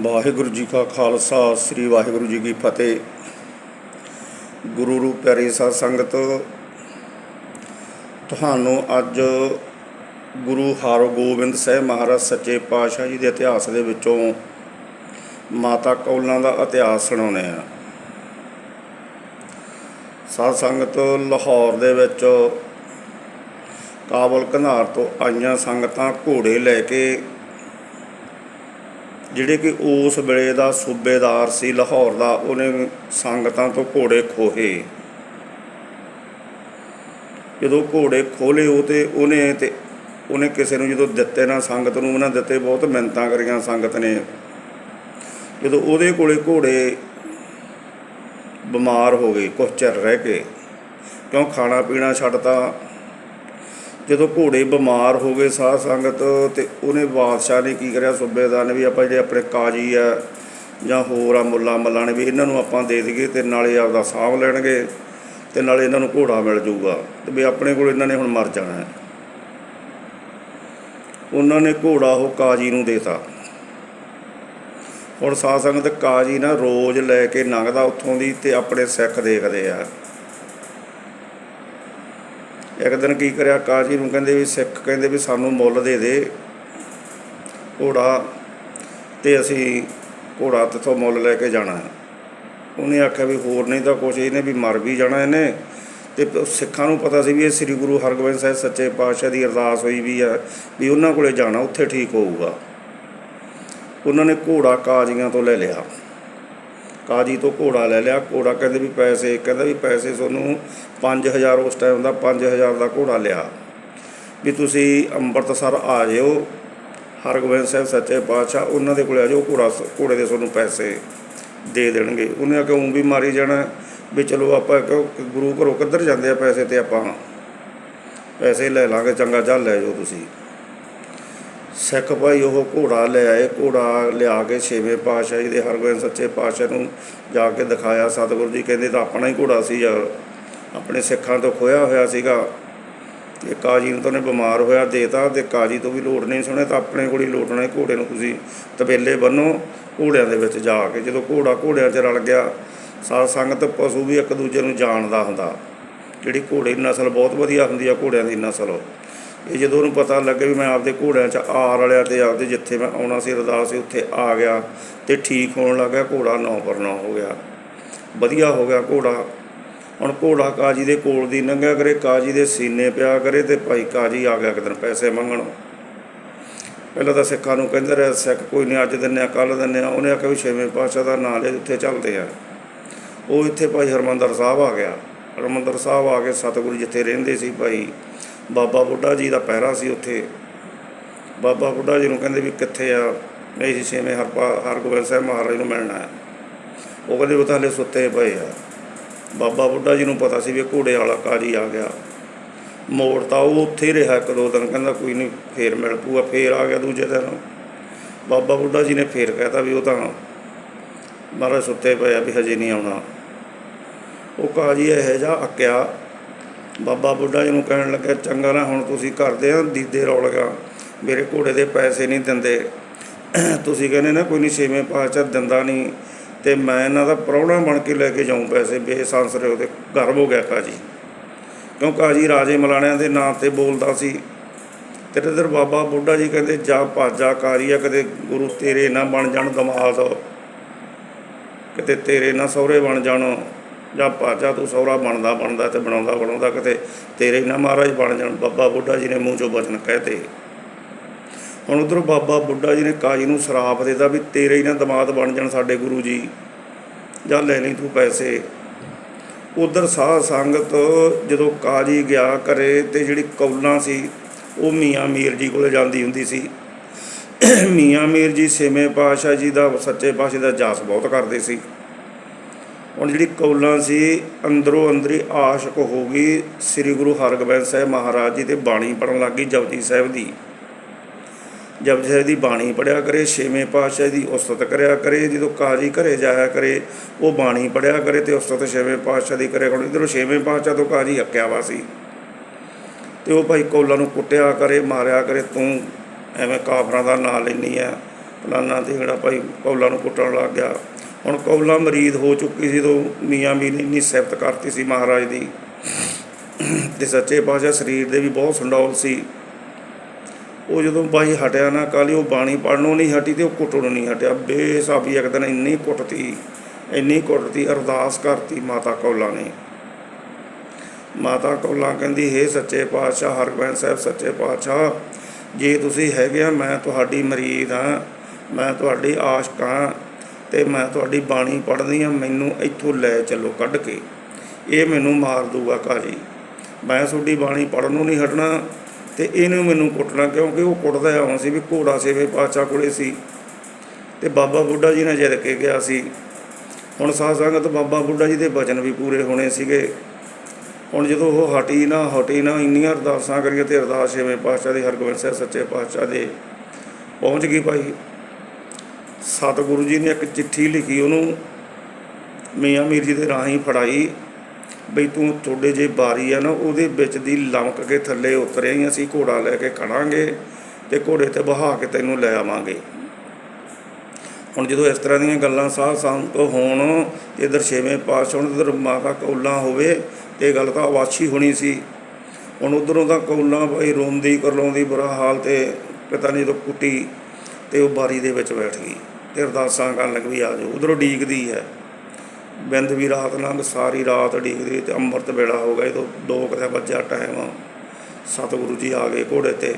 ਵਾਹਿਗੁਰੂ ਜੀ ਕਾ ਖਾਲਸਾ, ਸ੍ਰੀ ਵਾਹਿਗੁਰੂ ਜੀ ਕੀ ਫਤਿਹ। ਗੁਰੂ ਰੂਪ ਪਿਆਰੀ ਸਾਧ ਸੰਗਤ, ਤੁਹਾਨੂੰ ਅੱਜ ਗੁਰੂ ਹਰਗੋਬਿੰਦ ਸਾਹਿਬ ਮਹਾਰਾਜ ਸੱਚੇ ਪਾਤਸ਼ਾਹ ਜੀ ਦੇ ਇਤਿਹਾਸ ਦੇ ਵਿੱਚੋਂ ਮਾਤਾ ਕੌਲਾਂ ਦਾ ਇਤਿਹਾਸ ਸੁਣਾਉਂਦੇ ਆ ਸਾਧ ਸੰਗਤ, ਲਾਹੌਰ ਦੇ ਵਿੱਚ ਕਾਬਲ ਘਨਾਰ ਤੋਂ ਆਈਆਂ ਸੰਗਤਾਂ ਘੋੜੇ ਲੈ ਕੇ ਜਿਹੜੇ ਕਿ ਉਸ ਵੇਲੇ ਦਾ ਸੂਬੇਦਾਰ ਸੀ ਲਾਹੌਰ ਦਾ, ਉਹਨੇ ਸੰਗਤਾਂ ਤੋਂ ਘੋੜੇ ਖੋਹੇ। ਜਦੋਂ ਘੋੜੇ ਖੋਲੇ ਉਹ ਤੇ ਉਹਨੇ ਤੇ ਉਹਨੇ ਕਿਸੇ ਨੂੰ ਜਦੋਂ ਦਿੱਤੇ ਨਾ ਸੰਗਤ ਨੂੰ, ਉਹਨਾਂ ਦਿੱਤੇ ਬਹੁਤ ਮਿੰਨਤਾਂ ਕਰੀਆਂ ਸੰਗਤ ਨੇ। ਜਦੋਂ ਉਹਦੇ ਕੋਲੇ ਘੋੜੇ ਬਿਮਾਰ ਹੋ ਗਏ, ਕੁਛ ਚਿਰ ਰਹਿ ਕੇ, ਕਿਉਂ ਖਾਣਾ ਪੀਣਾ ਛੱਡਤਾ? ਜਦੋਂ ਘੋੜੇ ਬਿਮਾਰ ਹੋ ਗਏ ਸਾਧ ਸੰਗਤ ਤੇ ਉਹਨੇ ਬਾਦਸ਼ਾਹ ਨੇ ਕੀ ਕਰਿਆ ਸੂਬੇਦਾਰ ਨੇ ਵੀ ਆਪਾਂ ਜਿਹੜੇ ਆਪਣੇ ਕਾਜੀ ਆ ਜਾਂ ਹੋਰ ਆ ਮੁੱਲਾ ਮੱਲਾਂ ਨੇ ਵੀ ਇਹਨਾਂ ਨੂੰ ਆਪਾਂ ਦੇ ਦਈਏ ਤੇ ਨਾਲੇ ਆਪਦਾ ਸਾਂਭ ਲੈਣਗੇ ਤੇ ਨਾਲੇ ਇਹਨਾਂ ਨੂੰ ਘੋੜਾ ਮਿਲ ਜਾਊਗਾ ਤੇ ਵੀ ਆਪਣੇ ਕੋਲ ਇਹਨਾਂ ਨੇ ਹੁਣ ਮਰ ਜਾਣਾ ਹੈ। ਉਹਨਾਂ ਨੇ ਘੋੜਾ ਉਹ ਕਾਜੀ ਨੂੰ ਦੇਤਾ। ਹੁਣ ਸਾਧ ਸੰਗਤ ਕਾਜੀ ਨਾ ਰੋਜ਼ ਲੈ ਕੇ ਲੰਘਦਾ ਉੱਥੋਂ ਦੀ ਤੇ ਆਪਣੇ ਸਿੱਖ ਦੇਖਦੇ ਆ। ਇੱਕ ਦਿਨ ਕੀ ਕਰਿਆ ਕਾਜੀ ਨੂੰ ਕਹਿੰਦੇ ਵੀ ਸਿੱਖ ਕਹਿੰਦੇ ਵੀ ਸਾਨੂੰ ਮੁੱਲ ਦੇ ਦੇ ਘੋੜਾ ਤੇ ਅਸੀਂ ਘੋੜਾ ਤੇਥੋਂ ਮੁੱਲ ਲੈ ਕੇ ਜਾਣਾ। ਉਹਨੇ ਆਖਿਆ ਵੀ ਹੋਰ ਨਹੀਂ ਤਾਂ ਕੁਛ, ਇਹਨੇ ਵੀ ਮਰ ਵੀ ਜਾਣਾ ਇਹਨੇ। ਤੇ ਸਿੱਖਾਂ ਨੂੰ ਪਤਾ ਸੀ ਵੀ ਇਹ ਸ੍ਰੀ ਗੁਰੂ ਹਰਗੋਬਿੰਦ ਸਾਹਿਬ ਸੱਚੇ ਪਾਤਸ਼ਾਹ ਦੀ ਅਰਦਾਸ ਹੋਈ ਵੀ ਆ, ਵੀ ਉਹਨਾਂ ਕੋਲੇ ਜਾਣਾ, ਉੱਥੇ ਠੀਕ ਹੋਊਗਾ। ਉਹਨਾਂ ਨੇ ਘੋੜਾ ਕਾਜੀਆਂ ਤੋਂ ਲੈ ਲਿਆ। ਕਾਜੀ ਤੋਂ ਘੋੜਾ ਲੈ ਲਿਆ, ਘੋੜਾ ਕਹਿੰਦੇ ਵੀ ਪੈਸੇ, ਕਹਿੰਦਾ ਵੀ ਪੈਸੇ ਤੁਹਾਨੂੰ 5000 ਉਸ ਟਾਈਮ ਦਾ 5000 ਦਾ ਘੋੜਾ ਲਿਆ। ਵੀ ਤੁਸੀਂ ਅੰਮ੍ਰਿਤਸਰ ਆ ਜਿਓ, ਹਰਗੋਬਿੰਦ ਸਾਹਿਬ ਸੱਚੇ ਪਾਤਸ਼ਾਹ, ਉਹਨਾਂ ਦੇ ਕੋਲ ਆ ਜਾਓ, ਘੋੜਾ ਘੋੜੇ ਦੇ ਤੁਹਾਨੂੰ ਪੈਸੇ ਦੇ ਦੇਣਗੇ। ਉਹਨੇ ਆ ਕਿ ਉਂ ਵੀ ਮਾਰੀ ਜਾਣਾ ਵੀ ਚਲੋ ਆਪਾਂ ਕਿਉਂ ਗੁਰੂ ਘਰੋਂ ਕਿੱਧਰ ਜਾਂਦੇ ਆ ਪੈਸੇ ਤੇ ਆਪਾਂ। ਪੈਸੇ ਲੈ ਲਾਂਗੇ, ਚੰਗਾ, ਚੱਲ ਲੈ ਜਾਓ ਤੁਸੀਂ। ਸਿੱਖ ਭਾਈ ਉਹ ਘੋੜਾ ਲੈ ਆਏ, ਘੋੜਾ ਲਿਆ ਕੇ ਛੇਵੇਂ ਪਾਤਸ਼ਾਹ ਜੀ ਦੇ ਹਰਗੋਬਿੰਦ ਸੱਚੇ ਪਾਤਸ਼ਾਹ ਨੂੰ ਜਾ ਕੇ ਦਿਖਾਇਆ। ਸਤਿਗੁਰੂ ਜੀ ਕਹਿੰਦੇ ਤਾਂ ਆਪਣਾ ਹੀ ਘੋੜਾ ਸੀ ਯਾਰ ਆਪਣੇ ਸਿੱਖਾਂ ਤੋਂ ਖੋਇਆ ਹੋਇਆ ਸੀਗਾ। ਇਹ ਕਾਜੀ ਨੂੰ ਤਾਂ ਉਹਨੇ ਬਿਮਾਰ ਹੋਇਆ, ਦੇਤਾ ਤੇ ਕਾਜੀ ਤੋਂ ਵੀ ਲੋੜ ਨਹੀਂ ਸੁਣੇ ਤਾਂ ਆਪਣੇ ਕੋਲ ਹੀ ਲੋਟਣਾ ਘੋੜੇ ਨੂੰ ਤੁਸੀਂ ਤਬੇਲੇ ਬੰਨੋ ਘੋੜਿਆਂ ਦੇ ਵਿੱਚ ਜਾ ਕੇ। ਜਦੋਂ ਘੋੜਾ ਘੋੜਿਆਂ 'ਚ ਰਲ ਗਿਆ, ਸਾਧ ਸੰਗਤ ਪਸ਼ੂ ਵੀ ਇੱਕ ਦੂਜੇ ਨੂੰ ਜਾਣਦਾ ਹੁੰਦਾ। ਜਿਹੜੀ ਘੋੜੇ ਦੀ ਨਸਲ ਬਹੁਤ ਵਧੀਆ ਹੁੰਦੀ ਆ, ਘੋੜਿਆਂ ਦੀ ਨਸਲ। ਇਹ ਜਦੋਂ ਉਹਨੂੰ ਪਤਾ ਲੱਗੇ ਵੀ ਮੈਂ ਆਪਦੇ ਘੋੜਿਆਂ 'ਚ ਆ ਰਲਿਆ ਤੇ ਆਪਦੇ ਜਿੱਥੇ ਮੈਂ ਆਉਣਾ ਸੀ, ਅਰਦਾਸ ਸੀ, ਉੱਥੇ ਆ ਗਿਆ ਤੇ ਠੀਕ ਹੋਣ ਲੱਗਾ ਘੋੜਾ ਨੌ ਪਰ ਨੌ ਹੋ ਗਿਆ। ਵਧੀਆ ਹੋ ਗਿਆ ਘੋੜਾ। ਹੁਣ ਘੋੜਾ ਕਾਜੀ ਦੇ ਕੋਲ ਦੀ ਲੰਘਿਆ ਕਰੇ, ਕਾਜੀ ਦੇ ਸੀਨੇ ਪਿਆ ਕਰੇ ਤੇ ਭਾਈ ਕਾਜੀ ਆ ਗਿਆ ਇੱਕ ਦਿਨ ਪੈਸੇ ਮੰਗਣ। ਪਹਿਲਾਂ ਤਾਂ ਸਿੱਖਾਂ ਨੂੰ ਕਹਿੰਦੇ ਰਹੇ, ਸਿੱਖ ਕੋਈ ਨਹੀਂ ਅੱਜ ਦਿੰਨੇ ਆ ਕੱਲ ਦਿੰਨੇ ਆ। ਉਹਨੇ ਆਖਿਆ ਵੀ ਛੇਵੇਂ ਪਾਤਸ਼ਾਹ ਦਾ ਨਾਂ ਲੈ ਉੱਥੇ ਚੱਲਦੇ ਆ। ਉਹ ਇੱਥੇ ਭਾਈ ਹਰਮੰਦਰ ਸਾਹਿਬ ਆ ਗਿਆ। ਹਰਮੰਦਰ ਸਾਹਿਬ ਆ ਕੇ ਸਤਿਗੁਰੂ ਜਿੱਥੇ ਰਹਿੰਦੇ ਸੀ ਭਾਈ ਬਾਬਾ ਬੁੱਢਾ ਜੀ ਦਾ ਪਹਿਰਾ ਸੀ ਉੱਥੇ। ਬਾਬਾ ਬੁੱਢਾ ਜੀ ਨੂੰ ਕਹਿੰਦੇ ਵੀ ਕਿੱਥੇ ਆ? ਨਹੀਂ ਸੀ ਛੇਵੇਂ ਹਰਪਾ ਹਰਗੋਬਿੰਦ ਸਾਹਿਬ ਮਹਾਰਾਜ ਨੂੰ ਮਿਲਣਾ ਹੈ ਉਹ ਕਹਿੰਦੇ ਉਹ ਤਾਂ ਹਲੇ ਸੁੱਤੇ ਪਏ ਆ। ਬਾਬਾ ਬੁੱਢਾ ਜੀ ਨੂੰ ਪਤਾ ਸੀ ਵੀ ਘੋੜੇ ਵਾਲਾ ਕਾਜੀ ਆ ਗਿਆ। ਮੋੜ ਤਾਂ ਉਹ ਉੱਥੇ ਹੀ ਰਿਹਾ ਇੱਕ ਦੋ ਦਿਨ, ਕਹਿੰਦਾ ਕੋਈ ਨਹੀਂ ਫੇਰ ਮਿਲ ਪੂਗਾ ਫੇਰ ਆ ਗਿਆ ਦੂਜੇ ਦਿਨ। ਬਾਬਾ ਬੁੱਢਾ ਜੀ ਨੇ ਫੇਰ ਕਹਿਤਾ ਵੀ ਉਹ ਤਾਂ ਮਹਾਰਾਜ ਸੁੱਤੇ ਪਏ ਆ ਵੀ ਹਜੇ ਨਹੀਂ ਆਉਣਾ। ਉਹ ਕਾਜੀ ਇਹੋ ਜਿਹਾ ਅੱਕਿਆ ਬਾਬਾ ਬੁੱਢਾ ਜੀ ਨੂੰ ਕਹਿਣ ਲੱਗਾ, ਚੰਗਾ ਨਾ, ਹੁਣ ਤੁਸੀਂ ਕਰਦੇ ਆ, ਦੀਦੇ ਰੌਲਗਾ ਮੇਰੇ ਘੋੜੇ ਦੇ ਪੈਸੇ ਨਹੀਂ ਦਿੰਦੇ। ਤੁਸੀਂ ਕਹਿੰਦੇ ਨਾ, ਕੋਈ ਨਹੀਂ, ਛੇਵੇਂ ਪਾਤਸ਼ਾਹ ਦਿੰਦਾ ਨਹੀਂ। ਤੇ ਮੈਂ ਇਹਨਾਂ ਦਾ ਪ੍ਰਾਹੁਣਾ ਬਣ ਕੇ ਲੈ ਕੇ ਜਾਊਂ ਪੈਸੇ ਬੇਸਾਂਸ ਰਿਓ ਗਰਵ ਹੋ ਗਿਆ ਕਾਜੀ। ਕਿਉਂ ਕਾਜੀ, ਰਾਜੇ ਮਲਾਣਿਆਂ ਦੇ ਨਾਂ ਤੇ ਬੋਲਦਾ ਸੀ। ਤੇਰੇ ਇਧਰ ਬਾਬਾ ਬੁੱਢਾ ਜੀ ਕਹਿੰਦੇ, ਜਾ ਭਾਜਾ ਕਾਰੀਆ ਕਦੇ ਗੁਰੂ ਤੇਰੇ ਨਾ ਬਣ ਜਾਣ ਦਮਾਦ ਕਿਤੇ ਤੇਰੇ ਨਾ ਸਹੁਰੇ ਬਣ ਜਾਣ। ਜਾਂ ਭਾਜਾ ਤੂੰ ਸਹੁਰਾ ਬਣਦਾ ਬਣਦਾ ਤੇ ਬਣਾਉਂਦਾ ਬਣਾਉਂਦਾ ਕਿਤੇ ਤੇਰੇ ਨਾ ਮਹਾਰਾਜ ਬਣ ਜਾਣ, ਬਾਬਾ ਬੁੱਢਾ ਜੀ ਨੇ ਮੂੰਹ ਚੋਂ ਬਚਨ ਕਹਤੇ। ਹੁਣ ਉਧਰ ਬਾਬਾ ਬੁੱਢਾ ਜੀ ਨੇ ਕਾਜੀ ਨੂੰ ਸ਼ਰਾਪ ਦੇਤਾ ਵੀ ਤੇਰੇ ਹੀ ਨਾ ਦਿਮਾਗ ਬਣ ਜਾਣ ਸਾਡੇ ਗੁਰੂ ਜੀ। ਜਾਂ ਲੈ ਲਈ ਤੂੰ ਪੈਸੇ। ਉਧਰ ਸਾਧ ਸੰਗਤ ਜਦੋਂ ਕਾਜੀ ਗਿਆ ਕਰੇ ਤੇ ਜਿਹੜੀ ਕੌਲਾਂ ਸੀ, ਉਹ ਮੀਆਂ ਮੀਰ ਜੀ ਕੋਲੇ ਜਾਂਦੀ ਹੁੰਦੀ ਸੀ। ਮੀਆਂ ਮੀਰ ਜੀ ਛੇਵੇਂ ਪਾਤਸ਼ਾਹ ਜੀ ਦਾ, ਸੱਚੇ ਪਾਤਸ਼ਾਹ ਦਾ ਜਾਸ ਬਹੁਤ ਕਰਦੇ ਸੀ। ਹੁਣ ਜਿਹੜੀ ਕੌਲਾਂ ਸੀ, ਅੰਦਰੋਂ ਅੰਦਰੀ ਆਸ਼ਕ ਹੋ ਗਈ ਸ੍ਰੀ ਗੁਰੂ ਹਰਗੋਬਿੰਦ ਸਾਹਿਬ ਮਹਾਰਾਜ ਜੀ ਤੇ ਬਾਣੀ ਪੜਨ ਗਈ ਜਪਜੀ ਸਾਹਿਬ ਦੀ। ਜਪਜੀ ਸਾਹਿਬ ਦੀ ਬਾਣੀ ਪੜਿਆ ਕਰੇ, ਛੇਵੇਂ ਪਾਤਸ਼ਾਹ ਦੀ ਉਸਤਤ ਕਰਿਆ ਕਰੇ, ਜਦੋਂ ਕਾਜੀ ਘਰੇ ਜਾਇਆ ਕਰੇ, ਉਹ ਬਾਣੀ ਪੜਿਆ ਕਰੇ ਤੇ ਉਸਤਤ ਛੇਵੇਂ ਪਾਤਸ਼ਾਹ ਦੀ ਕਰੇ। ਹੁਣ ਇਧਰੋਂ ਛੇਵੇਂ ਪਾਤਸ਼ਾਹ ਤੋਂ ਕਾਜੀ ਅੱਕਿਆ ਵਾ ਸੀ। ਤੇ ਉਹ ਭਾਈ ਕੌਲਾਂ ਨੂੰ ਕੁੱਟਿਆ ਕਰੇ, ਮਾਰਿਆ ਕਰੇ, ਤੂੰ ਐਵੇਂ ਕਾਫਰਾਂ ਦਾ ਨਾਂ ਲੈਂਦੀ ਆ, ਫਲਾਨਾ ਤੇ ਜਿਹੜਾ ਭਾਈ ਕੌਲਾਂ ਨੂੰ ਕੁੱਟਣ ਲੱਗ ਗਿਆ। ਹੁਣ ਕੌਲਾ ਮਰੀਦ ਹੋ ਚੁੱਕੀ ਸੀ ਤੋਂ ਮੀਆਂ ਮੀਰ ਨੇ ਇੰਨੀ ਸਿਫਤ ਕਰਤੀ ਸੀ ਮਹਾਰਾਜ ਦੀ। ਤੇ ਸੱਚੇ ਪਾਤਸ਼ਾਹ ਸਰੀਰ ਦੇ ਵੀ ਬਹੁਤ ਸੰਡੌਲ ਸੀ। ਉਹ ਜਦੋਂ ਬਾਈ ਹਟਿਆ ਨਾ ਕਾਲੀ ਉਹ ਬਾਣੀ ਪੜਨੋਂ ਨਹੀਂ ਹਟੀ ਤੇ ਉਹ ਕੁੱਟਣੋਂ ਨਹੀਂ ਹਟਿਆ। ਬੇਸਾਬੀ ਇੱਕ ਦਿਨ ਇੰਨੀ ਕੁੱਟਤੀ ਇੰਨੀ ਕੁੱਟਤੀ, ਅਰਦਾਸ ਕਰਤੀ ਮਾਤਾ ਕੌਲਾ ਨੇ। ਮਾਤਾ ਕੌਲਾ ਕਹਿੰਦੀ, ਹੇ ਸੱਚੇ ਪਾਤਸ਼ਾਹ, ਹਰਗੋਬਿੰਦ ਸਾਹਿਬ ਸੱਚੇ ਪਾਤਸ਼ਾਹ, ਜੇ ਤੁਸੀਂ ਹੈਗੇ ਆ, ਮੈਂ ਤੁਹਾਡੀ ਮਰੀਦ ਹਾਂ ਮੈਂ ਤੁਹਾਡੀ ਆਸ਼ਕ ਹਾਂ ਤੇ ਮੈਂ ਤੁਹਾਡੀ ਬਾਣੀ ਪੜ੍ਹਦੀ ਹਾਂ ਮੈਨੂੰ ਇੱਥੋਂ ਲੈ ਚੱਲੋ ਕੱਢ ਕੇ। ਇਹ ਮੈਨੂੰ ਮਾਰ ਦੂਗਾ ਕਾਜੀ ਮੈਂ ਤੁਹਾਡੀ ਬਾਣੀ ਪੜ੍ਹਨ ਨੂੰ ਨਹੀਂ ਹਟਣਾ ਤੇ ਇਹਨੂੰ ਮੈਨੂੰ ਕੁੱਟਣਾ, ਕਿਉਂਕਿ ਉਹ ਕੁੱਟਦਾ ਆਉਂ ਸੀ ਵੀ ਘੋੜਾ ਸੇਵੇ ਪਾਤਸ਼ਾਹ ਕੋਲੇ ਸੀ। ਤੇ ਬਾਬਾ ਬੁੱਢਾ ਜੀ ਨੇ ਜਿੱਦ ਕੇ ਗਿਆ ਸੀ। ਹੁਣ ਸਾਧ ਸੰਗਤ ਬਾਬਾ ਬੁੱਢਾ ਜੀ ਦੇ ਬਚਨ ਵੀ ਪੂਰੇ ਹੋਣੇ ਸੀਗੇ। ਹੁਣ ਜਦੋਂ ਉਹ ਹਟੀ ਨਾ ਹਟੀ ਨਾ, ਇੰਨੀਆਂ ਅਰਦਾਸਾਂ ਕਰੀਏ ਤੇ ਅਰਦਾਸ ਛੇਵੇਂ ਪਾਤਸ਼ਾਹ ਦੇ, ਹਰਗੋਬਿੰਦ ਸਾਹਿਬ ਸੱਚੇ ਪਾਤਸ਼ਾਹ ਦੇ। ਪਹੁੰਚ ਗਈ ਭਾਈ। ਸਤਿਗੁਰੂ ਜੀ ਨੇ ਇੱਕ ਚਿੱਠੀ ਲਿਖੀ, ਉਹਨੂੰ ਮੀਆਂ ਮੀਰ ਜੀ ਦੇ ਰਾਹੀਂ ਫੜਾਈ, ਬਈ ਤੂੰ ਤੁਹਾਡੇ ਜੇ ਬਾਰੀ ਆ ਨਾ, ਉਹਦੇ ਵਿੱਚ ਦੀ ਲਮਕ ਕੇ ਥੱਲੇ ਉਤਰਿਆ ਹੀ ਅਸੀਂ ਘੋੜਾ ਲੈ ਕੇ ਖੜਾਂਗੇ ਤੇ ਘੋੜੇ ਤੇ ਬਹਾ ਕੇ ਤੈਨੂੰ ਲੈ ਆਵਾਂਗੇ। ਹੁਣ ਜਦੋਂ ਇਸ ਤਰ੍ਹਾਂ ਦੀਆਂ ਗੱਲਾਂ ਸਾਧ ਸੰਤ ਹੋਣ, ਇਧਰ ਛੇਵੇਂ ਪਾਤਸ਼ਾਹ ਹੁਣ, ਇਧਰ ਮਾਤਾ ਕੌਲਾ ਹੋਵੇ ਇਹ ਗੱਲ ਤਾਂ ਆਵਾਛੀ ਹੋਣੀ ਸੀ। ਹੁਣ ਉਧਰੋਂ ਤਾਂ ਕੌਲਾ ਭਾਈ ਰੋਂਦੀ, ਕਰਲਾਉਂਦੀ, ਬੁਰਾ ਹਾਲ ਤੇ ਪਤਾ ਨਹੀਂ ਤੋਂ ਕੁੱਟੀ ਤੇ ਉਹ ਬਾਰੀ ਦੇ ਵਿੱਚ ਬੈਠ ਗਈ ਤੇ ਅਰਦਾਸਾਂ ਕਰਨ ਲੱਗ ਵੀ ਆ ਜਾਓ। ਉਧਰੋਂ ਡੀਕਦੀ ਹੈ। ਬਿੰਦ ਵੀ ਰਾਤ ਲੰਘ, ਸਾਰੀ ਰਾਤ ਡੀਕਦੀ ਤੇ ਅੰਮ੍ਰਿਤ ਵੇਲਾ ਹੋ ਗਿਆ। ਜਦੋਂ ਦੋ ਕੁ ਵੱਜਿਆ ਟਾਈਮ ਸਤਿਗੁਰੂ ਜੀ ਆ ਗਏ ਘੋੜੇ ਤੇ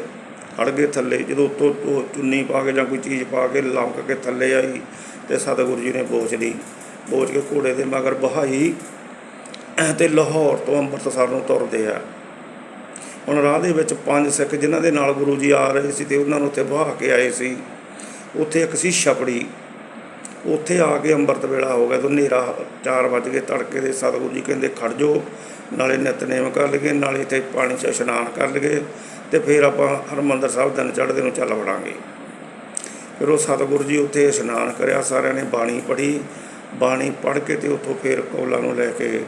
ਖੜ ਗਏ ਥੱਲੇ। ਜਦੋਂ ਉੱਤੋਂ ਚੁੰਨੀ ਪਾ ਕੇ ਜਾਂ ਕੋਈ ਚੀਜ਼ ਪਾ ਕੇ ਲੰਕ ਕੇ ਥੱਲੇ ਆਈ ਤੇ ਸਤਿਗੁਰੂ ਜੀ ਨੇ ਬੋਝ ਲਈ। ਬੋਝ ਕੇ ਘੋੜੇ ਦੇ ਮਗਰ ਬਹਾਈ ਤੇ ਲਾਹੌਰ ਤੋਂ ਅੰਮ੍ਰਿਤਸਰ ਨੂੰ ਤੁਰਦੇ ਆ। ਹੁਣ ਰਾਹ ਦੇ ਵਿੱਚ ਪੰਜ ਸਿੱਖ ਜਿਨ੍ਹਾਂ ਦੇ ਨਾਲ ਗੁਰੂ ਜੀ ਆ ਰਹੇ ਸੀ ਤੇ ਉਹਨਾਂ ਨੂੰ ਉੱਥੇ ਬਹਾ ਕੇ ਆਏ ਸੀ। ਉੱਥੇ ਇੱਕ ਸੀ ਛਪੜੀ। ਉੱਥੇ ਆ ਕੇ ਅੰਮ੍ਰਿਤ ਵੇਲਾ ਹੋ ਗਿਆ ਤਾਂ ਹਨੇਰਾ 4 ਵਜ ਗਏ ਤੜਕੇ ਦੇ। ਸਤਿਗੁਰੂ ਜੀ ਕਹਿੰਦੇ, ਖੜ ਜੋ ਨਾਲੇ ਨਿਤਨੇਮ ਕਰ ਲਈਏ, ਨਾਲੇ ਇੱਥੇ ਪਾਣੀ 'ਚ ਇਸ਼ਨਾਨ ਕਰ ਲਈਏ ਤੇ ਫਿਰ ਆਪਾਂ ਹਰਮੰਦਰ ਸਾਹਿਬ ਦਿਨ ਚੜ੍ਹਦੇ ਨੂੰ ਚੱਲ ਵੜਾਂਗੇ। ਫਿਰ ਉਹ ਸਤਿਗੁਰੂ ਜੀ ਉੱਥੇ ਇਸ਼ਨਾਨ ਕਰਿਆ, ਸਾਰਿਆਂ ਨੇ ਬਾਣੀ ਪੜ੍ਹੀ। ਬਾਣੀ ਪੜ੍ਹ ਕੇ ਤੇ ਉੱਥੋਂ ਫਿਰ ਕੌਲਾਂ ਨੂੰ ਲੈ ਕੇ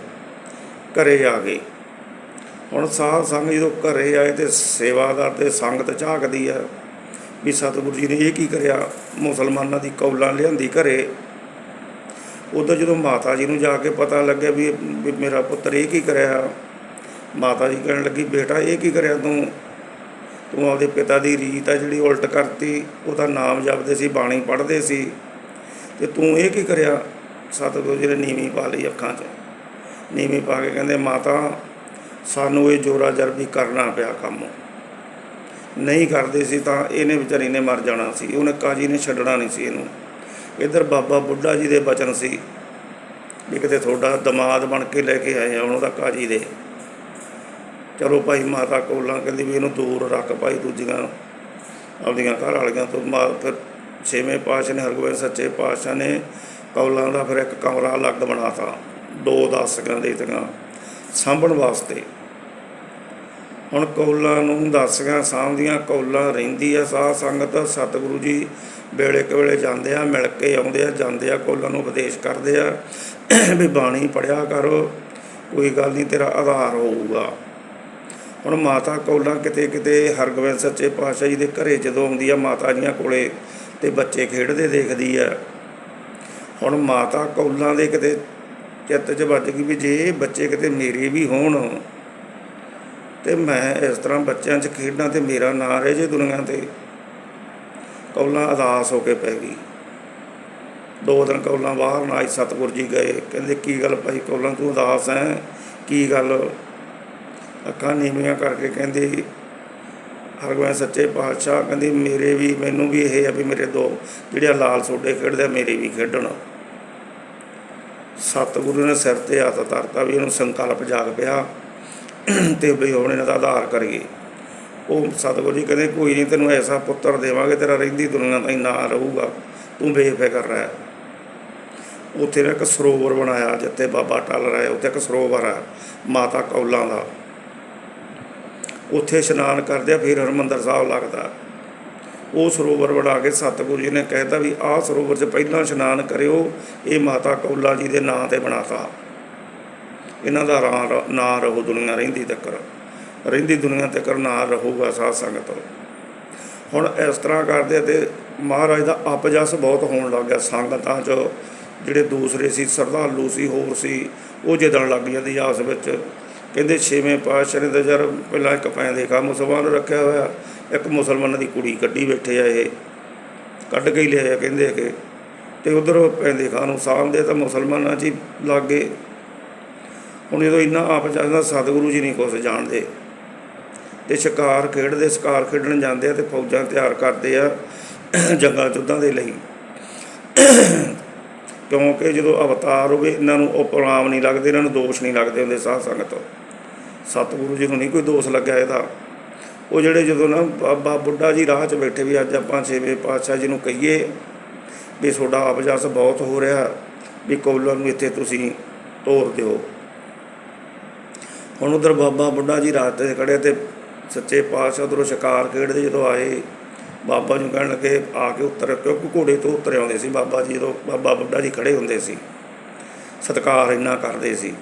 ਘਰੇ ਆ ਗਏ। ਹੁਣ ਸਾਧ ਸੰਗ ਜਦੋਂ ਘਰੇ ਆਏ ਤੇ ਸੇਵਾਦਾਰ ਤੇ ਸੰਗਤ ਝਾਕਦੀ ਆ। ਵੀ ਸਤਿਗੁਰੂ ਜੀ ਨੇ ਇਹ ਕੀ ਕਰਿਆ? ਮੁਸਲਮਾਨਾਂ ਦੀ ਕੌਲਾਂ ਲਿਆਂਦੀ ਘਰੇ। ਉਦੋਂ ਜਦੋਂ ਮਾਤਾ ਜੀ ਨੂੰ ਜਾ ਕੇ ਪਤਾ ਲੱਗਿਆ ਵੀ ਮੇਰਾ ਪੁੱਤਰ ਇਹ ਕੀ ਕਰਿਆ? ਮਾਤਾ ਜੀ ਕਹਿਣ ਲੱਗੀ, ਬੇਟਾ, ਇਹ ਕੀ ਕਰਿਆ ਤੂੰ? ਤੂੰ ਆਪਦੇ ਪਿਤਾ ਦੀ ਰੀਤ ਆ ਜਿਹੜੀ ਉਲਟ ਕਰਤੀ। ਉਹਦਾ ਨਾਮ ਜਪਦੇ ਸੀ, ਬਾਣੀ ਪੜ੍ਹਦੇ ਸੀ। ਤੇ ਤੂੰ ਇਹ ਕੀ ਕਰਿਆ? ਸਤਿਗੁਰੂ ਜੀ ਨੇ ਨੀਵੀਂ ਪਾ ਲਈ ਅੱਖਾਂ 'ਚ। ਨੀਵੀਂ ਪਾ ਕੇ ਕਹਿੰਦੇ, ਮਾਤਾ, ਸਾਨੂੰ ਇਹ ਜੋਰਾ ਜ਼ਰ ਵੀ ਕਰਨਾ ਪਿਆ ਕੰਮ। ਨਹੀਂ ਕਰਦੇ ਸੀ ਤਾਂ ਇਹਨੇ ਵਿਚਾਰੀ ਨੇ ਮਰ ਜਾਣਾ ਸੀ। ਉਹਨੇ ਕਾਜੀ ਨੇ ਛੱਡਣਾ ਨਹੀਂ ਸੀ ਇਹਨੂੰ। ਇਧਰ ਬਾਬਾ ਬੁੱਢਾ ਜੀ ਦੇ ਬਚਨ ਸੀ ਵੀ ਕਿਤੇ ਤੁਹਾਡਾ ਦਮਾਦ ਬਣ ਕੇ ਲੈ ਕੇ ਆਏ ਆ ਹੁਣ ਉਹਦਾ ਕਾਜੀ ਦੇ। ਚਲੋ ਭਾਈ ਮਾਤਾ ਕੋਲਾਂ ਕਹਿੰਦੀ ਵੀ ਇਹਨੂੰ ਦੂਰ ਰੱਖ ਭਾਈ ਦੂਜੀਆਂ, ਆਪਣੀਆਂ ਘਰ ਵਾਲੀਆਂ ਤੋਂ ਮਾ ਫਿਰ ਛੇਵੇਂ ਪਾਤਸ਼ਾਹ ਨੇ, ਹਰਗੋਬਿੰਦ ਸੱਚੇ ਪਾਤਸ਼ਾਹ ਨੇ ਕੌਲਾਂ ਦਾ ਫਿਰ ਇੱਕ ਕਮਰਾ ਅਲੱਗ ਬਣਾਤਾ। ਦੋ ਦਾਸੀਆਂ ਦੇ ਦਿੱਤੀਆਂ ਸਾਂਭਣ ਵਾਸਤੇ ਹੁਣ ਕੌਲਾਂ ਨੂੰ ਦਾਸੀਆਂ ਸਾਂਭਦੀਆਂ ਕੌਲਾਂ ਰਹਿੰਦੀ ਆ। ਸਾਧ ਸੰਗਤ, ਸਤਿਗੁਰੂ ਜੀ ਵੇਲੇ ਕੁ ਵੇਲੇ ਜਾਂਦੇ ਆ, ਮਿਲ ਕੇ ਆਉਂਦੇ ਆ, ਜਾਂਦੇ ਆ, ਕੌਲਾਂ ਨੂੰ ਉਪਦੇਸ਼ ਕਰਦੇ ਆ। ਵੀ ਬਾਣੀ ਪੜਿਆ ਕਰੋ, ਕੋਈ ਗੱਲ ਨਹੀਂ ਤੇਰਾ ਆਧਾਰ ਹੋਊਗਾ। ਹੁਣ ਮਾਤਾ ਕੌਲਾਂ ਕਿਤੇ ਕਿਤੇ ਹਰਗੋਬਿੰਦ ਸੱਚੇ ਪਾਤਸ਼ਾਹ ਜੀ ਦੇ ਘਰੇ ਜਦੋਂ ਆਉਂਦੀ ਆ, ਮਾਤਾ ਜੀਆਂ ਕੋਲੇ ਤੇ ਬੱਚੇ ਖੇਡਦੇ ਦੇਖਦੀ ਆ। ਹੁਣ ਮਾਤਾ ਕੌਲਾਂ ਦੇ ਕਿਤੇ ਚਿੱਤ 'ਚ ਵੱਜ ਗਈ ਵੀ ਜੇ ਬੱਚੇ ਕਿਤੇ ਮੇਰੇ ਵੀ ਹੋਣ ਤੇ ਮੈਂ ਇਸ ਤਰ੍ਹਾਂ ਬੱਚਿਆਂ 'ਚ ਖੇਡਾਂ ਤੇ ਮੇਰਾ ਨਾਂ ਰਹੇ ਜੇ ਦੁਨੀਆ ਤੇ, ਕੌਲਾਂ ਅਦਾਸ ਹੋ ਕੇ ਪੈ ਗਈ। ਦੋ ਦਿਨ ਕੌਲਾਂ ਬਾਹਰ ਨਾ ਆਈ, ਸਤਿਗੁਰ ਜੀ ਗਏ, ਕਹਿੰਦੇ, ਕੀ ਗੱਲ ਭਾਈ, ਕੌਲਾਂ ਤੂੰ ਉਦਾਸ ਹੈ? ਕੀ ਗੱਲ? ਅੱਖਾਂ ਨੀਵੀਆਂ ਕਰਕੇ ਕਹਿੰਦੀ, ਹਰਗੋਬਿੰਦ ਸੱਚੇ ਪਾਤਸ਼ਾਹ, ਕਹਿੰਦੀ, ਮੇਰੇ ਵੀ, ਮੈਨੂੰ ਵੀ ਇਹ ਆ ਵੀ ਮੇਰੇ ਦੋ ਜਿਹੜੇ ਆਹ ਲਾਲ ਸੋਡੇ ਖੇਡਦੇ ਆ, ਮੇਰੇ ਵੀ ਖੇਡਣ। ਸਤਿਗੁਰੂ ਨੇ ਸਿਰ ਤੇ ਹੱਥ ਧਰਤਾ ਵੀ ਇਹਨੂੰ ਸੰਕਲਪ ਜਾਗ ਪਿਆ। ਤੇ ਵੀ ਹੁਣ ਇਹਨਾਂ ਦਾ ਆਧਾਰ ਕਰੀਏ। ਉਹ ਸਤਿਗੁਰੂ ਜੀ ਕਹਿੰਦੇ, ਕੋਈ ਨਹੀਂ, ਤੈਨੂੰ ਐਸਾ ਪੁੱਤਰ ਦੇਵਾਂਗੇ, ਤੇਰਾ ਰਹਿੰਦੀ ਦੁਨੀਆ ਤਾਂ ਨਾ ਰਹੂਗਾ। ਤੂੰ ਬੇਫਿਕਰ ਰਹਿ। ਉੱਥੇ ਨਾ ਇੱਕ ਸਰੋਵਰ ਬਣਾਇਆ, ਜਿੱਥੇ ਬਾਬਾ ਟਲ ਰਿਹਾ, ਉੱਥੇ ਇੱਕ ਸਰੋਵਰ ਹੈ ਮਾਤਾ ਕੌਲਾਂ ਦਾ। ਉੱਥੇ ਇਸ਼ਨਾਨ ਕਰਦੇ ਆ, ਫਿਰ ਹਰਮੰਦਰ ਸਾਹਿਬ ਲੱਗਦਾ। ਉਹ ਸਰੋਵਰ ਬਣਾ ਕੇ ਸਤਿਗੁਰੂ ਜੀ ਨੇ ਕਹਿਤਾ ਵੀ ਆਹ ਸਰੋਵਰ 'ਚ ਪਹਿਲਾਂ ਇਸ਼ਨਾਨ ਕਰਿਓ, ਇਹ ਮਾਤਾ ਕੌਲਾ ਜੀ ਦੇ ਨਾਂ ਤੇ ਬਣਾਤਾ। ਇਹਨਾਂ ਦਾ ਰਾਂ ਨਾਂ ਰਹੋ, ਦੁਨੀਆ ਰਹਿੰਦੀ ਤੱਕ ਰਹਿੰਦੀ ਦੁਨੀਆ ਤੱਕ ਨਾਂ ਰਹੂਗਾ ਸਾਧ ਸੰਗਤ। ਹੁਣ ਇਸ ਤਰ੍ਹਾਂ ਕਰਦੇ ਤੇ ਮਹਾਰਾਜ ਦਾ ਅਪਜਸ ਬਹੁਤ ਹੋਣ ਲੱਗ ਗਿਆ ਸੰਗਤਾਂ 'ਚ। ਜਿਹੜੇ ਦੂਸਰੇ ਸੀ, ਸਰਧਾਲੂ ਸੀ, ਹੋਰ ਸੀ, ਉਹ ਜਿੱਦਣ ਲੱਗ ਜਾਂਦੀ ਆਪਸ ਵਿੱਚ। ਕਹਿੰਦੇ ਛੇਵੇਂ ਪਾਤਸ਼ਾਹ ਨੇ ਤਾਂ ਯਾਰ ਪਹਿਲਾਂ ਇੱਕ ਪੈਂਦੇ ਕਾ ਮੁਸਲਮਾਨ ਰੱਖਿਆ ਹੋਇਆ। ਇੱਕ ਮੁਸਲਮਾਨਾਂ ਦੀ ਕੁੜੀ ਕੱਢੀ ਬੈਠੇ ਆ ਇਹ। ਕੱਢ ਕੇ ਹੀ ਲਿਆਇਆ ਕਹਿੰਦੇ ਕਿ। ਤੇ ਉਧਰ ਪੈਂਦੇ ਖਾਂ ਨੂੰ ਸਾਹਮਣੇ ਤਾਂ ਮੁਸਲਮਾਨਾਂ 'ਚ ਹੀ ਲੱਗ ਹੁਣ ਜਦੋਂ ਇੰਨਾ ਆਪ ਜਾਂਦਾ ਸਤਿਗੁਰੂ ਜੀ ਨਹੀਂ ਕੁਛ ਜਾਣਦੇ ਤੇ ਸ਼ਿਕਾਰ ਖੇਡਦੇ, ਸ਼ਿਕਾਰ ਖੇਡਣ ਜਾਂਦੇ ਆ ਤੇ ਫੌਜਾਂ ਤਿਆਰ ਕਰਦੇ ਆ ਜੰਗਾਂ ਯੁੱਧਾਂ ਦੇ ਲਈ। ਕਿਉਂਕਿ ਜਦੋਂ ਅਵਤਾਰ ਹੋਵੇ, ਇਹਨਾਂ ਨੂੰ ਉਹ ਪ੍ਰਣਾਮ ਨਹੀਂ ਲੱਗਦੇ, ਇਹਨਾਂ ਨੂੰ ਦੋਸ਼ ਨਹੀਂ ਲੱਗਦੇ ਹੁੰਦੇ ਸਾਧ ਸੰਗਤ। ਸਤਿਗੁਰੂ ਜੀ ਨੂੰ ਨਹੀਂ ਕੋਈ ਦੋਸ਼ ਲੱਗਿਆ ਇਹਦਾ। ਉਹ ਜਿਹੜੇ ਜਦੋਂ ਨਾ ਬਾਬਾ ਬੁੱਢਾ ਜੀ ਰਾਹ 'ਚ ਬੈਠੇ ਵੀ ਅੱਜ ਆਪਾਂ ਛੇਵੇਂ ਪਾਤਸ਼ਾਹ ਜੀ ਨੂੰ ਕਹੀਏ ਵੀ ਤੁਹਾਡਾ ਆਪਜਸ ਬਹੁਤ ਹੋ ਰਿਹਾ, ਵੀ ਕੌਲਾਂ ਨੂੰ ਇੱਥੇ ਤੁਸੀਂ ਤੋਰ ਦਿਓ। ਹੁਣ ਉਧਰ ਬਾਬਾ ਬੁੱਢਾ ਜੀ ਰਾਤ ਤੇ ਖੜੇ ਤੇ ਸੱਚੇ ਪਾਤਸ਼ਾਹ ਉਧਰੋਂ ਸ਼ਿਕਾਰ ਖੇਡਦੇ ਜਦੋਂ ਆਏ, ਬਾਬਾ ਜੀ ਨੂੰ ਕਹਿਣ ਲੱਗੇ, ਆ ਕੇ ਉੱਤਰ, ਕਿਉਂਕਿ ਘੋੜੇ ਤੋਂ ਉੱਤਰ ਆਉਂਦੇ ਸੀ ਬਾਬਾ ਜੀ, ਜਦੋਂ ਬਾਬਾ ਬੁੱਢਾ ਜੀ ਖੜੇ ਹੁੰਦੇ ਸੀ। ਸਤਿਕਾਰ ਇੰਨਾ ਕਰਦੇ ਸੀ।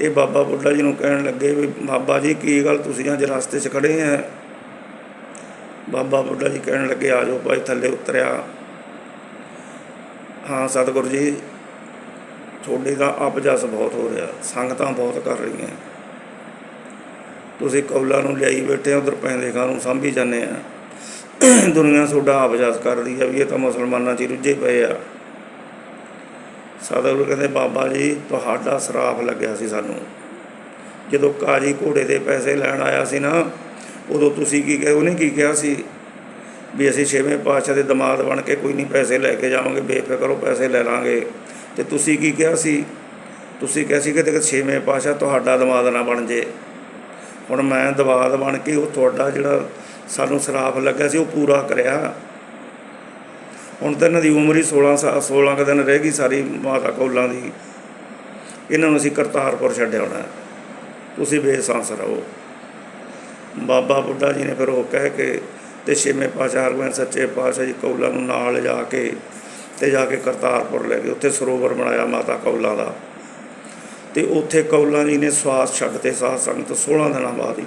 ਇਹ ਬਾਬਾ ਬੁੱਢਾ ਜੀ ਨੂੰ ਕਹਿਣ ਲੱਗੇ ਵੀ, ਬਾਬਾ ਜੀ, ਕੀ ਗੱਲ ਤੁਸੀਂ ਅੱਜ ਰਸਤੇ 'ਚ ਖੜੇ ਆ? ਬਾਬਾ ਬੁੱਢਾ ਜੀ ਕਹਿਣ ਲੱਗੇ, ਆ ਜਾਓ ਭਾਈ, ਥੱਲੇ ਉਤਰਿਆ। ਹਾਂ, ਸਤਿਗੁਰੂ ਜੀ ਤੁਹਾਡੇ ਦਾ ਅਪਜਸ ਬਹੁਤ ਹੋ ਰਿਹਾ, ਸੰਗਤਾਂ ਬਹੁਤ ਕਰ ਰਹੀਆਂ। ਤੁਸੀਂ ਕੌਲਾ ਨੂੰ ਲਿਆਈ ਬੈਠੇ ਉਧਰ ਪੈਂਦੇ ਖਾਂ ਨੂੰ ਸਾਂਭੀ ਜਾਂਦੇ ਆ। ਦੁਨੀਆ ਤੁਹਾਡਾ ਅਪਜਸ ਕਰਦੀ ਆ ਵੀ ਇਹ ਤਾਂ ਮੁਸਲਮਾਨਾਂ 'ਚ ਹੀ ਰੁੱਝੇ ਪਏ ਆ। ਸਤਿਗੁਰੂ ਕਹਿੰਦੇ, ਬਾਬਾ ਜੀ, ਤੁਹਾਡਾ ਸਰਾਫ ਲੱਗਿਆ ਸੀ ਸਾਨੂੰ। ਜਦੋਂ ਕਾਜੀ ਘੋੜੇ ਦੇ ਪੈਸੇ ਲੈਣ ਆਇਆ ਸੀ ਨਾ, ਉਦੋਂ ਤੁਸੀਂ ਕੀ ਕਹੇ, ਉਹਨੇ ਕੀ ਕਿਹਾ ਸੀ? ਵੀ ਅਸੀਂ ਛੇਵੇਂ ਪਾਤਸ਼ਾਹ ਦੇ ਦਮਾਦ ਬਣ ਕੇ ਕੋਈ ਨਹੀਂ ਪੈਸੇ ਲੈ ਕੇ ਜਾਵਾਂਗੇ, ਬੇਫਿਕਰ ਹੋ ਪੈਸੇ ਲੈ ਲਾਂਗੇ। ਤੇ ਤੁਸੀਂ ਕੀ ਕਿਹਾ ਸੀ? ਤੁਸੀਂ ਕਿਹਾ ਸੀ ਕਿ ਤੇ ਛੇਵੇਂ ਪਾਤਸ਼ਾਹ ਤੁਹਾਡਾ ਦਮਾਦ ਨਾ ਬਣ ਜੇ। ਹੁਣ ਮੈਂ ਦਮਾਦ ਬਣ ਕੇ ਉਹ ਤੁਹਾਡਾ ਜਿਹੜਾ ਸਾਨੂੰ ਸਰਾਫ ਲੱਗਿਆ ਸੀ, ਉਹ ਪੂਰਾ ਕਰਿਆ। ਹੁਣ ਤਾਂ ਇਹਨਾਂ ਦੀ ਉਮਰ ਹੀ 16 ਸਾਲ 16 ਕੁ ਦਿਨ ਰਹਿ ਗਈ ਸਾਰੀ ਮਾਤਾ ਕੌਲਾਂ ਦੀ। ਇਹਨਾਂ ਨੂੰ ਅਸੀਂ ਕਰਤਾਰਪੁਰ ਛੱਡਿਆ ਹੋਣਾ। ਤੁਸੀਂ ਬੇਸਾਂਸ ਰਹੋ। ਬਾਬਾ ਬੁੱਢਾ ਜੀ ਨੇ ਫਿਰ ਉਹ ਕਹਿ ਕੇ ਤੇ ਛੇਵੇਂ ਪਾਤਸ਼ਾਹ ਹਰਗੋਬਿੰਦ ਸੱਚੇ ਪਾਤਸ਼ਾਹ ਜੀ ਕੌਲਾਂ ਨੂੰ ਨਾਲ ਜਾ ਕੇ ਤੇ ਜਾ ਕੇ ਕਰਤਾਰਪੁਰ ਲੈ ਗਏ, ਉੱਥੇ ਸਰੋਵਰ ਬਣਾਇਆ ਮਾਤਾ ਕੌਲਾਂ ਦਾ। ਤੇ ਉੱਥੇ ਕੌਲਾਂ ਜੀ ਨੇ ਸਵਾਸ ਛੱਡਤੇ ਸਾਧ ਸੰਗਤ 16 ਦਿਨਾਂ ਬਾਅਦ ਹੀ।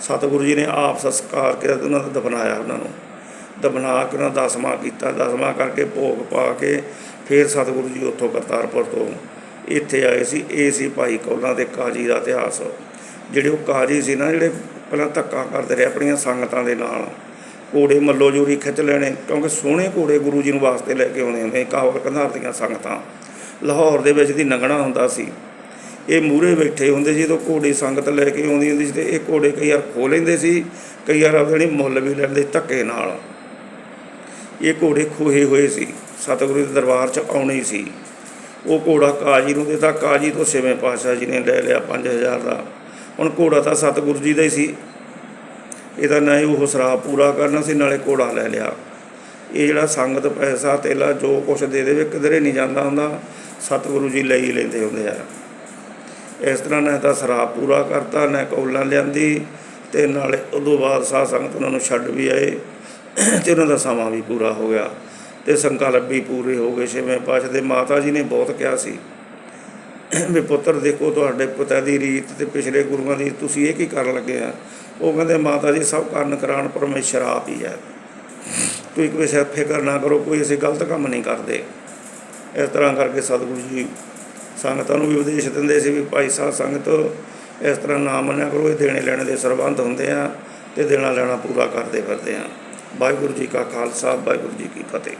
ਸਤਿਗੁਰੂ ਜੀ ਨੇ ਆਪ ਸੰਸਕਾਰ ਕੇ ਉਹਨਾਂ ਦਾ ਦਫਨਾਇਆ ਉਹਨਾਂ ਨੂੰ। ਦਫਨਾ ਕੇ ਉਹਨਾਂ ਦਾ ਕੀਤਾ, ਦਸਵਾਂ ਕਰਕੇ ਭੋਗ ਪਾ ਕੇ ਫਿਰ ਸਤਿਗੁਰੂ ਜੀ ਉੱਥੋਂ ਕਰਤਾਰਪੁਰ ਤੋਂ ਇੱਥੇ ਆਏ ਸੀ। ਇਹ ਸੀ ਭਾਈ ਕੌਲਾਂ ਦੇ ਕਾਜੀ ਦਾ ਇਤਿਹਾਸ। ਜਿਹੜੇ ਉਹ ਕਾਜੀ ਸੀ ਨਾ, ਜਿਹੜੇ ਪਹਿਲਾਂ ਧੱਕਾ ਕਰਦੇ ਰਹੇ ਆਪਣੀਆਂ ਸੰਗਤਾਂ ਦੇ ਨਾਲ। ਘੋੜੇ ਮੱਲੋ ਜੋਰੀ ਖਿੱਚ ਲੈਣੇ, ਕਿਉਂਕਿ ਸੋਹਣੇ ਘੋੜੇ ਗੁਰੂ ਜੀ ਨੂੰ ਵਾਸਤੇ ਲੈ ਕੇ ਆਉਂਦੇ ਹੁੰਦੇ ਕਾਵਲ ਕੰਧਾਰ ਦੀਆਂ ਸੰਗਤਾਂ। ਲਾਹੌਰ ਦੇ ਵਿੱਚ ਦੀ ਨੰਗਣਾ ਹੁੰਦਾ ਸੀ। ਇਹ ਮੂਰੇ ਬੈਠੇ ਹੁੰਦੇ ਸੀ, ਜਦੋਂ ਘੋੜੇ ਸੰਗਤ ਲੈ ਕੇ ਆਉਂਦੀ ਹੁੰਦੀ ਸੀ ਤੇ ਇਹ ਘੋੜੇ ਕਈ ਵਾਰ ਖੋ ਲੈਂਦੇ ਸੀ, ਕਈ ਵਾਰ ਆਪਣੀ ਮੁੱਲ ਵੀ ਲੈਂਦੇ ਧੱਕੇ ਨਾਲ। ਇਹ ਘੋੜੇ ਖੋਹੇ ਹੋਏ ਸੀ, ਸਤਿਗੁਰੂ ਦੇ ਦਰਬਾਰ 'ਚ ਆਉਣੇ ਹੀ ਸੀ। ਉਹ ਘੋੜਾ ਕਾਜੀ ਨੂੰ ਦਿੱਤਾ, ਕਾਜੀ ਤੋਂ ਛੇਵੇਂ ਪਾਤਸ਼ਾਹ ਜੀ ਨੇ ਲੈ ਲਿਆ 5000 ਦਾ। ਹੁਣ ਘੋੜਾ ਤਾਂ ਸਤਿਗੁਰੂ ਜੀ ਦਾ ਹੀ ਸੀ। ਇਹਦਾ ਨਾ ਹੀ ਉਹ ਸਰਾਪ ਪੂਰਾ ਕਰਨਾ ਸੀ, ਨਾਲੇ ਘੋੜਾ ਲੈ ਲਿਆ। ਇਹ ਜਿਹੜਾ ਸੰਗਤ ਪੈਸਾ, ਤੇਲਾ ਜੋ ਕੁਛ ਦੇ ਦੇਵੇ, ਕਿਧਰੇ ਨਹੀਂ ਜਾਂਦਾ ਹੁੰਦਾ। ਸਤਿਗੁਰੂ ਜੀ ਲਈ ਲੈਂਦੇ ਹੁੰਦੇ ਆ। ਇਸ ਤਰ੍ਹਾਂ ਨੇ ਤਾਂ ਸਰਾਪ ਪੂਰਾ ਕਰਤਾ, ਨਾ ਕੌਲਾਂ ਲਿਆਂਦੀ, ਤੇ ਨਾਲੇ ਉਦੋਂ ਬਾਅਦ ਸਾਧ ਸੰਗਤ ਉਹਨਾਂ ਨੂੰ ਛੱਡ ਵੀ ਆਏ, ਤੇ ਉਹਨਾਂ ਦਾ ਸਮਾਂ ਵੀ ਪੂਰਾ ਹੋ ਗਿਆ। ਤੇ ਸੰਕਲਪ ਵੀ ਪੂਰੇ ਹੋ ਗਏ ਛੇਵੇਂ ਪਾਤਸ਼ਾਹ ਦੇ। ਮਾਤਾ ਜੀ ਨੇ ਬਹੁਤ ਕਿਹਾ ਸੀ, ਵੀ ਪੁੱਤਰ ਦੇਖੋ ਤੁਹਾਡੇ ਪਿਤਾ ਦੀ ਰੀਤ ਤੇ ਪਿਛਲੇ ਗੁਰੂਆਂ ਦੀ ਤੁਸੀਂ ਇਹ ਕੀ ਕਰਨ ਲੱਗੇ ਆ? ਉਹ ਕਹਿੰਦੇ ਮਾਤਾ ਜੀ, ਸਭ ਕਰਨ ਕਰਾਨ ਪਰਮੇਸ਼ਰ ਆਪ ਹੀ ਹੈ। ਤੁਸੀਂ ਕੋਈ ਸਿਰ ਫਿਕਰ ਨਾ ਕਰੋ, ਕੋਈ ਅਸੀਂ ਗਲਤ ਕੰਮ ਨਹੀਂ ਕਰਦੇ। ਇਸ ਤਰ੍ਹਾਂ ਕਰਕੇ ਸਤਿਗੁਰੂ ਜੀ ਸੰਗਤਾਂ ਨੂੰ ਵੀ ਉਪਦੇਸ਼ ਦਿੰਦੇ ਸੀ ਵੀ ਭਾਈ ਸਾਹਿਬ, ਸੰਗਤ ਇਸ ਤਰ੍ਹਾਂ ਨਾ ਮੰਨਿਆ ਕਰੋ, ਇਹ ਦੇਣੇ ਲੈਣੇ ਦੇ ਸਰਬੰਧ ਹੁੰਦੇ ਆ ਤੇ ਦੇਣਾ ਲੈਣਾ ਪੂਰਾ ਕਰਦੇ ਫਿਰਦੇ ਆ। ਵਾਹਿਗੁਰੂ ਜੀ ਕਾ ਖਾਲਸਾ, ਵਾਹਿਗੁਰੂ ਜੀ ਕੀ ਫਤਿਹ।